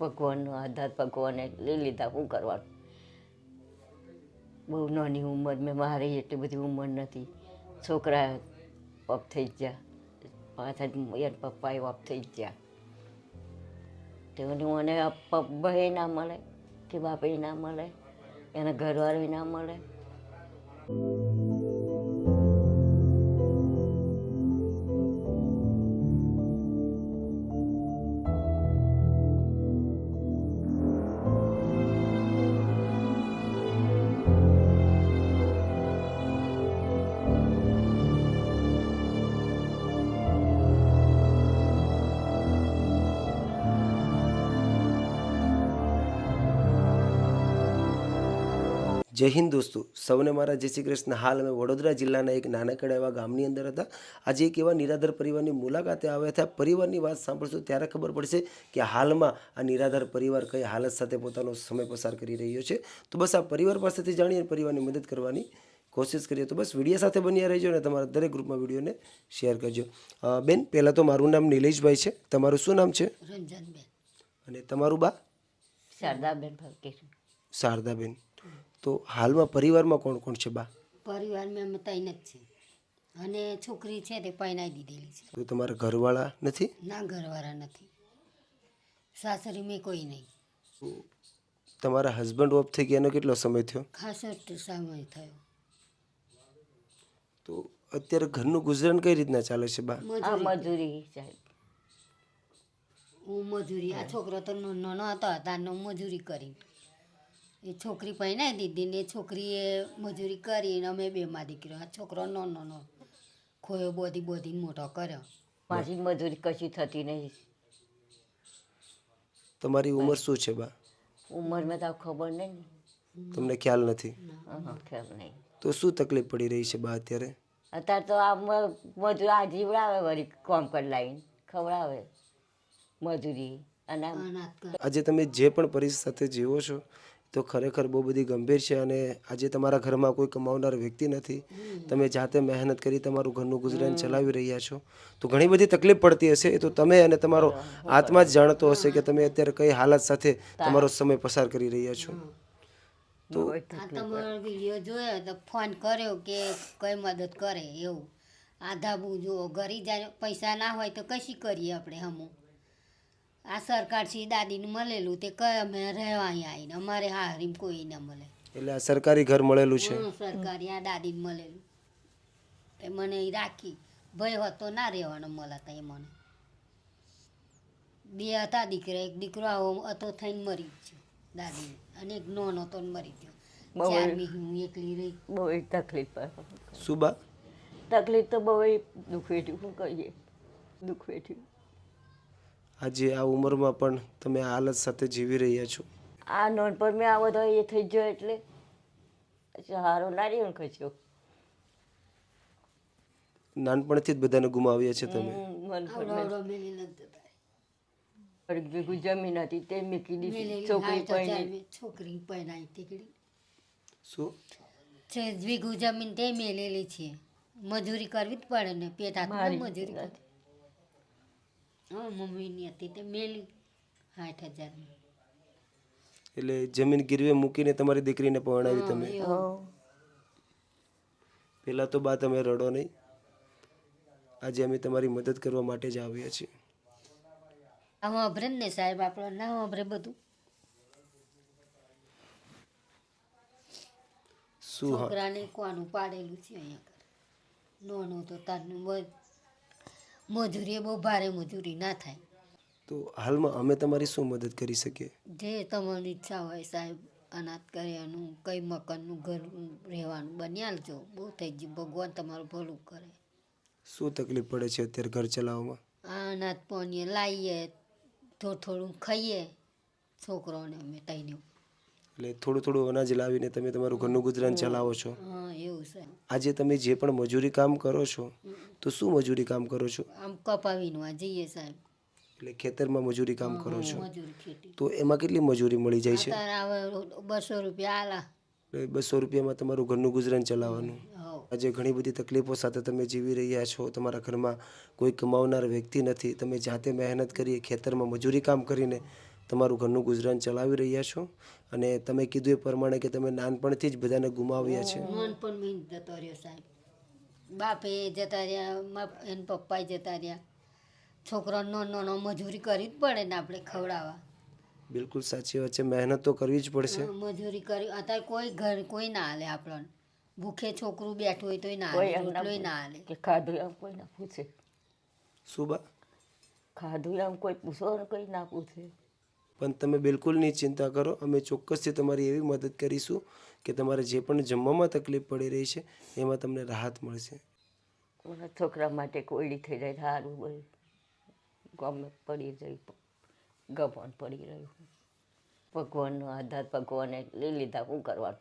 ભગવાનનો આધાર, ભગવાને લઈ લીધા શું કરવાનું? બહુ નાની ઉંમર, મેં મારી એટલી બધી ઉંમર નથી. છોકરા ઓફ થઈ ગયા. પાછા એના પપ્પાએ ઓફ થઈ ગયા. તેઓને મને ભાઈ ના મળે કે બાપે ના મળે, એના ઘરવાળે ના મળે. જય હિન્દ દોસ્તો. સૌને મારા જય શ્રી કૃષ્ણ. હાલ અમે વડોદરા જિલ્લાના એક નાનકડા એવા ગામની અંદર હતા. આજે એક એવા નિરાધાર પરિવારની મુલાકાતે આવ્યા હતા. પરિવારની વાત સાંભળશો ત્યારે ખબર પડશે કે હાલમાં આ નિરાધાર પરિવાર કઈ હાલત સાથે પોતાનો સમય પસાર કરી રહ્યો છે. તો બસ આ પરિવાર પાસેથી જાણીએ અને પરિવારની મદદ કરવાની કોશિશ કરીએ. તો બસ વીડિયો સાથે બન્યા રહેજો અને તમારા દરેક ગ્રુપમાં વિડીયોને શેર કરજો. બેન પહેલાં તો મારું નામ નિલેશભાઈ છે. તમારું શું નામ છે? રંજનબેન. અને તમારું બા? શારદાબેન શારદાબેન. તો હાલમાં પરિવારમાં કોણ કોણ છે બા? પરિવારમાં અમે તૈન જ છે. અને છોકરી છે તે પરણાઈ દીધેલી છે. તો તમારા ઘરવાળા નથી? ના ઘરવાળા નથી. સાસરી મેં કોઈ નહીં. તમારા હસબન્ડ ઓફ થઈ ગયાનો કેટલો સમય થયો? ખાસો સમય થયો. તો અત્યારે ઘરનું ગુજરાન કઈ રીતના ચાલે છે બા? આ મજૂરી મજૂરી સાહેબ હું મજૂરી આ છોકરો તો નાનો હતો તારનો મજૂરી કરી એ છોકરી દીધી ને દીદીને છોકરીએ મજૂરી કરીને અમે બેમાં દીકરીઓ આ છોકરો નો નો નો ખોયો બોધી બોધીને મોટો કર્યો. મારી મજૂરી કશી થતી નહીં. તમારી ઉંમર શું છે બા? ઉંમરમાં તો ખબર નહીં. તમને ખ્યાલ નથી? ખ્યાલ નહીં. તો શું તકલીફ પડી રહી છે બા અત્યારે? અત્યારે તો આ મજૂર આ જીવડાવે વળી કોમ કરી લાવીને ખવડાવે મજૂરી. અને આજે તમે જે પણ પરિસ્થિતિ સાથે જીવો છો તો ખરેખર બહુ બધી ગંભીર છે અને આજે તમારા ઘરમાં કોઈ કમાવનાર વ્યક્તિ નથી. તમે જાતે મહેનત કરી તમારું ઘરનું ગુજરાન ચલાવી રહ્યા છો. તો ઘણી બધી તકલીફ પડતી હશે. એ તો તમે અને તમારો આત્મા જ જાણતો હશે કે તમે અત્યારે કઈ હાલત સાથે તમારો સમય પસાર કરી રહ્યા છો. તો તમારો વીડિયો જોયો તો ફોન કર્યો કે કઈ મદદ કરે એવું. આધાબુ જુઓ ઘરી જાય પૈસા ના હોય તો કશી કરીએ આપણે હમું? આ સરકાર દાદીને મળેલું તે કઈ અમે રહેવા અહીંયા આવીને અમારે હારીમ કોઈ ના મળે. એટલે આ સરકારી ઘર મળેલું છે? સરકારી આ દાદીને મળેલું. તે મને ઈ રાખી. ભય હતો ના રહેવાનો મળતા એ મને. બે હતા દીકરા એક દીકરો આવો હતો થઈને મરી ગયો દાદી અને એક નોનો હતો ને મરી ગયો. બહુ ચાર હું એકલી રહી. બહુ જ તકલીફ પડે શું બા? તકલીફ તો બહુ દુઃખ વેઠ્યું શું કહીએ? દુઃખ વેઠ્યું. આજે આ ઉંમરમાં પણ તમે આ હાલત સાથે જીવી રહ્યા છો. આ નોનપણ મેં આ બધો એ થઈ ગયો એટલે સારો ના રહ્યો ને નાનપણથી જ બધાને ગુમાવ્યા છે તમે? નથી ભેગું જમીન હતી તે મૂકી દીધી. છોકરી પૈણી છોકરી પહેરાઈ તીકડી. શું? છે વીઘું જમીન તે મેલેલી છે. મજૂરી કરવી જ પડે ને પેટ મજૂરી કરી હા મમ્મીની હતી તે મેલી સાઠ હજારની. એટલે જમીન ગીરવે મૂકીને તમારી દીકરીને પરણાવી તમે. પહેલાં તો બા તમે રડો નહીં. આજે અમે તમારી મદદ કરવા માટે જ આવ્યા છીએ. આવો અભરે ને સાહેબ આપણો ના અભરે બધું. શું છોકરાને કોનું પાડેલું છે અહીંયા? આગળ તો તારનું બ- મજૂરી એ બહુ ભારે મજૂરી ના થાય. તો હાલમાં અમે તમારી શું મદદ કરી શકીએ? જે તમારી ઈચ્છા હોય સાહેબ અનાથ કર્યાનું કઈ મકાનનું ઘર રહેવાનું બની આલજો બહુ થઈ ગયું. ભગવાન તમારું ભલું કરે. શું તકલીફ પડે છે અત્યારે ઘર ચલાવવામાં? આ અનાથ પાણીએ લાવીએ થોડું થોડું ખાઈએ છોકરાઓને અમે તઈને એટલે થોડું થોડું અનાજ લાવીને તમે તમારું ઘરનું ગુજરાન ચલાવો છો. હા એવું છે આજે તમે જે પણ મજૂરી કામ કરો છો તો શું મજૂરી કામ કરો છો? આમ કપાવીનું જઈએ સાહેબ. એટલે ખેતરમાં મજૂરી કામ કરો છો. તો એમાં કેટલી મજૂરી મળી જાય છે? બસો રૂપિયા આલા. બસો રૂપિયામાં તમારું ઘરનું ગુજરાન ચલાવવાનું. આજે ઘણી બધી તકલીફો સાથે તમે જીવી રહ્યા છો. તમારા ઘરમાં કોઈ કમાવનાર વ્યક્તિ નથી. તમે જાતે મહેનત કરી ખેતરમાં મજૂરી કામ કરીને તમારું ઘરનું ગુજરાન ચલાવી રહ્યા છો? અને તમે કીધું એ પ્રમાણે કે તમે નાનપણથી જ બધાને ગુમાવ્યા છે. નાનપણ મેં જતો રહ્યો સાહેબ. બાપે જતા રહ્યા એન પપ્પાએ જતા રહ્યા. છોકરાનો નાનો મજૂરી કરવી જ પડે ને આપણે ખવડાવવા. બિલકુલ સાચી વાત છે. મહેનત તો કરવી જ પડશે. મજૂરી કરી. અત્યારે કોઈ ઘર કોઈ ના હાલે આપણને. ભૂખે છોકરું બેઠું હોય તોય ના હાલે ના રોટલોય ના હાલે. કે ખાધું એમ કોઈ ના પૂછે. શું બા? ખાધું એમ કોઈ પૂછો ને કોઈ ના પૂછે. પણ તમે બિલકુલ નહીં ચિંતા કરો, અમે ચોક્કસથી તમારી એવી મદદ કરીશું કે તમારે જે પણ જમવામાં તકલીફ પડી રહી છે, એમાં તમને રાહત મળશે. મારા છોકરા માટે કોયડી થઈ જાય સારું બધું ગમે પડી જાય ગમન પડી રહ્યું. ભગવાનનો આધાર, ભગવાને લઈ લીધા શું કરવાનું?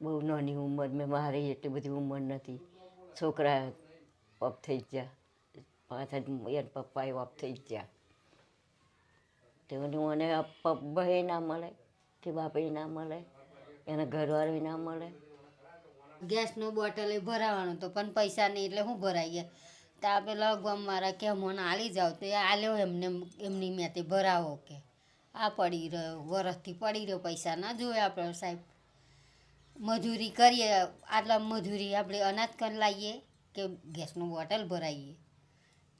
બહુ નાની ઉંમર, મેં મારી એટલી બધી ઉંમર નથી. છોકરા ઓફ થઈ જ ગયા પાંચ એના પપ્પાએ ઓફ થઈ ગયા. તો મને પબ્બે ના મળે કે બાપે ના મળે એના ઘરવાળો ના મળે. ગેસનું બોટલ એ ભરાવાનું તો પણ પૈસા નહીં એટલે હું ભરાઈ ગયા. તો આપણે પેલા ગમ મારા કે મને આલી જાવ તો એ આલ્યો એમને એમની મેં તે ભરાવો કે. આ પડી રહ્યો વરસથી પડી રહ્યો પૈસા. ના જોઈએ આપણે સાહેબ. મજૂરી કરીએ આટલા મજૂરી આપણે અનાજ કરી લાવીએ કે ગેસનું બોટલ ભરાઈએ.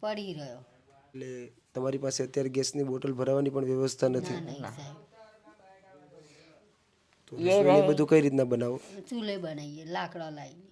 પડી રહ્યો. એટલે તમારી પાસે અત્યારે ગેસની બોટલ ભરાવાની પણ વ્યવસ્થા નથી. તો રસોઈ એ બધું કઈ રીતના બનાવો? ચૂલે બનાવીએ લાકડા લાવીને.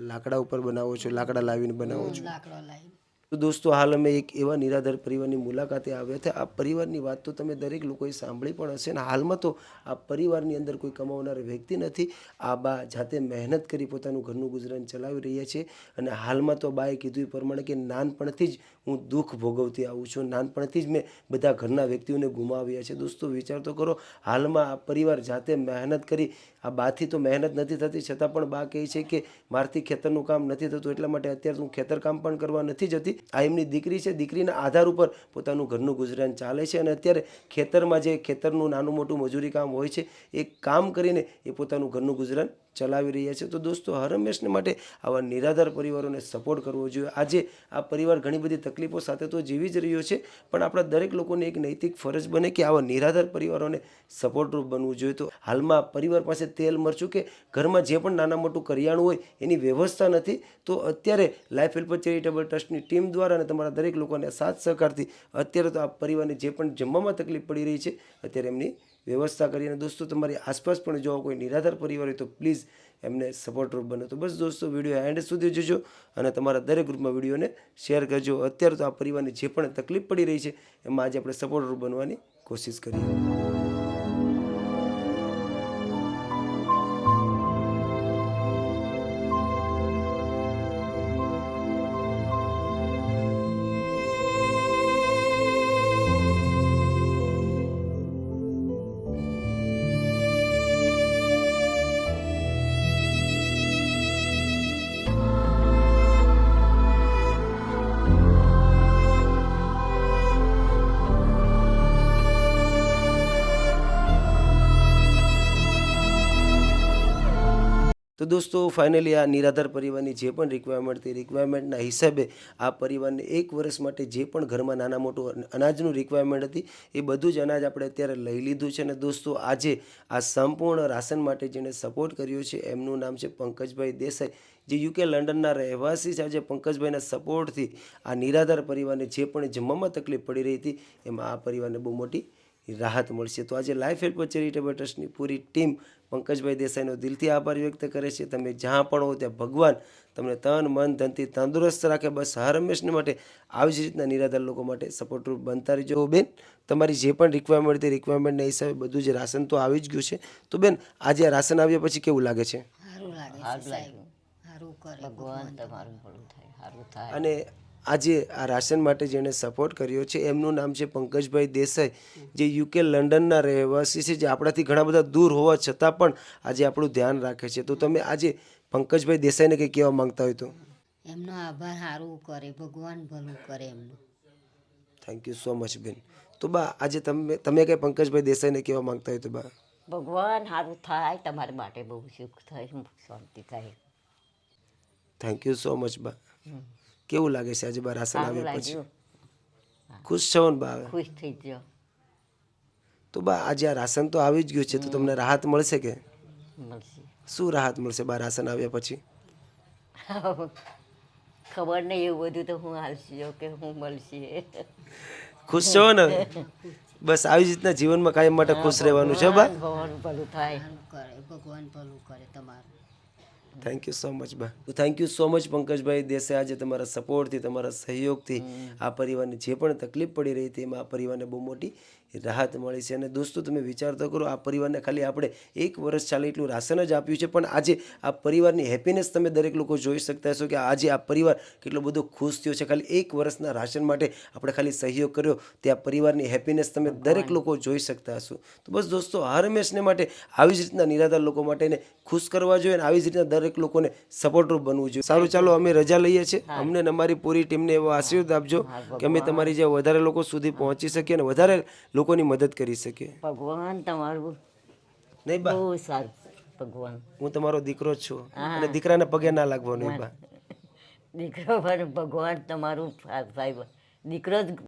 લાકડા ઉપર બનાવો છો લાકડા લાવીને બનાવો છો? લાકડા લાવીને. તો દોસ્તો, હાલ અમે એક એવા નિરાધાર પરિવારની મુલાકાતે આવ્યા હતા. આ પરિવારની વાત તો તમે દરેક લોકોએ સાંભળી પણ હશે ને હાલમાં તો આ પરિવારની અંદર કોઈ કમાવનાર વ્યક્તિ નથી. આ બા જાતે મહેનત કરી પોતાનું ઘરનું ગુજરાન ચલાવી રહ્યા છે અને હાલમાં તો બાએ કીધું એ પ્રમાણે કે નાનપણથી જ હું દુઃખ ભોગવતી આવું છું. નાનપણથી જ મેં બધા ઘરના વ્યક્તિઓને ગુમાવ્યા છે. દોસ્તો, વિચાર તો કરો, હાલમાં આ પરિવાર જાતે મહેનત કરી, આ બાથી તો મહેનત નથી થતી. છતાં પણ બા કહે છે કે મારથી ખેતરનું કામ નથી થતું, એટલા માટે અત્યારે હું ખેતર કામ પણ કરવા નથી જતી. આ એમની દીકરી છે, દીકરીના આધાર ઉપર પોતાનું ઘરનું ગુજરાન ચાલે છે અને અત્યારે ખેતરમાં જે ખેતરનું નાનું મોટું મજૂરી કામ હોય છે, એ કામ કરીને એ પોતાનું ઘરનું ગુજરાન ચલાવી રહ્યા છે. તો દોસ્તો હર હંમેશને માટે આવા નિરાધાર પરિવારોને સપોર્ટ કરવો જોઈએ. આજે આ પરિવાર ઘણી બધી તકલીફો સાથે તો જીવી જ રહ્યો છે, પણ આપણા દરેક લોકોને એક નૈતિક ફરજ બને કે આવા નિરાધાર પરિવારોને સપોર્ટરૂપ બનવું જોઈએ. તો હાલમાં પરિવાર પાસે તેલ મરચું કે ઘરમાં જે પણ નાના મોટું કરિયાણું હોય, એની વ્યવસ્થા નથી. તો અત્યારે લાઈફ હેલ્પ ચેરિટેબલ ટ્રસ્ટની ટીમ દ્વારા અને તમારા દરેક લોકોને સાથ સહકારથી અત્યારે તો આ પરિવારને જે પણ જમવામાં તકલીફ પડી રહી છે, અત્યારે એમની વ્યવસ્થા કરી અને દોસ્તો, તમારી આસપાસ પણ જો કોઈ નિરાધાર પરિવાર હોય તો પ્લીઝ એમને સપોર્ટરૂપ બનો. તો બસ દોસ્તો વીડિયો એન્ડ સુધી જોજો અને તમારા દરેક ગ્રુપમાં વિડીયોને શેર કરજો. અત્યારે તો આ પરિવારની જે પણ તકલીફ પડી રહી છે, એમાં આજે આપણે સપોર્ટરૂપ બનવાની કોશિશ કરીએ. તો દોસ્તો ફાઇનલી આ નિરાધાર પરિવારની જે પણ રિક્વાયરમેન્ટ હતી રિક્વાયરમેન્ટના હિસાબે આ પરિવારને એક વર્ષ માટે જે પણ ઘરમાં નાના મોટું અનાજનું રિક્વાયરમેન્ટ હતી, એ બધું જ અનાજ આપણે અત્યારે લઈ લીધું છે અને દોસ્તો, આજે આ સંપૂર્ણ રાશન માટે જેણે સપોર્ટ કર્યો છે, એમનું નામ છે પંકજભાઈ દેસાઈ, જે યુકે લંડનના રહેવાસી છે. આજે પંકજભાઈના સપોર્ટથી આ નિરાધાર પરિવારને જે પણ જમવામાં તકલીફ પડી રહી હતી, એમાં આ પરિવારને બહુ મોટી રાહત મળશે. તો આજે લાઈફ હેલ્પ ચેરિટેબલ ટ્રસ્ટની પૂરી ટીમ પંકજભાઈ દેસાઈનો દિલથી આભાર વ્યક્ત કરે છે. તમે જ્યાં પણ હો ત્યાં ભગવાન તમને તન મન ધનથી તંદુરસ્ત રાખે. બસ હર હંમેશને માટે આવી જ રીતના નિરાધાર લોકો માટે સપોર્ટરૂપ બનતા રહેજો. બેન તમારી જે પણ રિક્વાયરમેન્ટ હતી રિક્વાયરમેન્ટના હિસાબે બધું જ રાશન તો આવી જ ગયું છે. તો બેન આજે આ રાશન આવ્યા પછી કેવું લાગે છે? સારું લાગે છે સારું સાહેબ. લાગ્યું સારું કરે ભગવાન તમારું ભલું થાય સારું થાય. અને આજે આ રાશન માટે જેણે સપોર્ટ કર્યો છે એમનું નામ છે પંકજભાઈ દેસાઈ જે યુકે લંડનના રહેવાસી છે જે આપણાથી ઘણા બધા દૂર હોવા છતાં પણ આજે આપણું ધ્યાન રાખે છે. તો તમે આજે પંકજભાઈ દેસાઈને કંઈ કહેવા માંગતા હોય તો? એમનો આભાર સારું કરે ભગવાન ભલું કરે એમનું. થેન્ક યુ સો મચ બેન. તો બા આજે તમે તમે કંઈ પંકજભાઈ દેસાઈને કહેવા માંગતા હોય તો બા? ભગવાન સારું થાય તમારા માટે બહુ સુખ થાય શાંતિ થાય. થેન્ક યુ સો મચ બા. કેવું લાગે છે આજે બાર રાશન સારું આવ્યા પછી? ખુશ છો ને બા? ખુશ થઈ ગયો. તો બા આજે આ રાશન તો આવી જ ગયું છે તો તમને રાહત મળશે કે? શું રાહત મળશે બા રાશન આવ્યા પછી? ખબર નહીં એવું બધું તો હું હાલશી કે હું મળશે. ખુશ છો ને? બસ આવી જ રીતના જીવનમાં કાયમ માટે ખુશ રહેવાનું છે બા. ભગવાન ભલું થાય. ભગવાન ભલું કરે તમારું. થેન્ક યુ સો મચ બા. થેન્ક યુ સો મચ પંકજભાઈ દેસે આજે તમારા સપોર્ટથી તમારા સહયોગથી આ પરિવારને જે પણ તકલીફ પડી રહી હતી એમાં આ પરિવારને બહુ મોટી રાહત મળી છે. અને દોસ્તો તમે વિચાર તો કરો આ પરિવારને ખાલી આપણે એક વર્ષ ચાલે એટલું રાશન જ આપ્યું છે. પણ આજે આ પરિવારની હેપીનેસ તમે દરેક લોકો જોઈ શકતા હશો કે આજે આ પરિવાર કેટલો બધો ખુશ થયો છે. ખાલી એક વર્ષના રાશન માટે આપણે ખાલી સહયોગ કર્યો. તે આ પરિવારની હેપીનેસ તમે દરેક લોકો જોઈ શકતા હશો. તો બસ દોસ્તો હર હંમેશને માટે આવી જ રીતના નિરાધાર લોકો માટેને ખુશ કરવા જોઈએ અને આવી જ રીતના દરેક લોકોને સપોર્ટરૂપ બનવું જોઈએ. સારું ચાલો અમે રજા લઈએ છીએ. અમને અમારી પૂરી ટીમને એવો આશીર્વાદ આપજો કે અમે તમારી જે વધારે લોકો સુધી પહોંચી શકીએ અને વધારે લોકોની મદદ કરી શકીએ ભગવાન તમારું. નહીં બા. બહુ સારું. ભગવાન. હું તમારો દીકરો જ છું. અને દીકરાને પગે ના લાગવાનો બા. દીકરો ભગવાન તમારું સાહેબ દીકરો જ